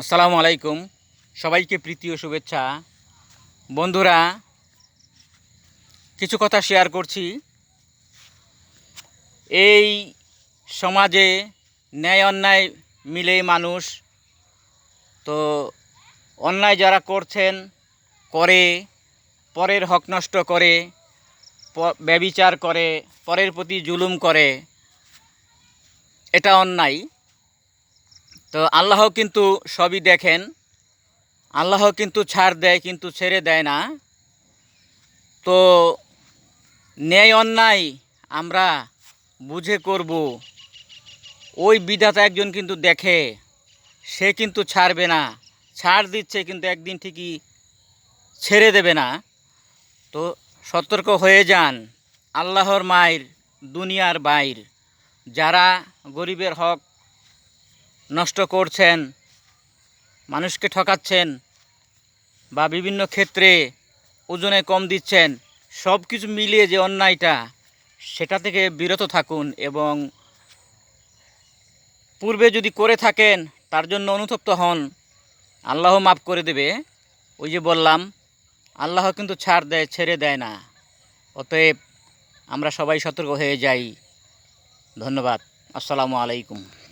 আসসালামু আলাইকুম। সবাইকে প্রীতি ও শুভেচ্ছা। বন্ধুরা, কিছু কথা শেয়ার করছি। এই সমাজে ন্যায় অন্যায় মিলে মানুষ। তো অন্যায় যারা করছেন, করে, পরের হক নষ্ট করে ব্যবিচার করে, পরের প্রতি জুলুম করে, এটা অন্যায়। তো আল্লাহ কিন্তু সবই দেখেন। আল্লাহ কিন্তু ছাড় দেয়, কিন্তু ছেড়ে দেয় না। তো ন্যায় অন্যায় আমরা বুঝে করব। ওই বিধাতা একজন কিন্তু দেখে, সে কিন্তু ছাড়বে না। ছাড় দিচ্ছে কিন্তু একদিন ঠিকই ছেড়ে দেবে না। তো সতর্ক হয়ে যান, আল্লাহর মায়ের, দুনিয়ার বাইর। যারা গরিবের হক নষ্ট করছেন, মানুষকে ঠকাচ্ছেন বা বিভিন্ন ক্ষেত্রে ওজনে কম দিচ্ছেন, সব কিছু মিলিয়ে যে অন্যায়টা, সেটা থেকে বিরত থাকুন এবং পূর্বে যদি করে থাকেন, তার জন্য অনুতপ্ত হন। আল্লাহ মাফ করে দেবে। ওই যে বললাম, আল্লাহ কিন্তু ছাড় দেয়, ছেড়ে দেয় না। অতএব আমরা সবাই সতর্ক হয়ে যাই। ধন্যবাদ। আসসালামু আলাইকুম।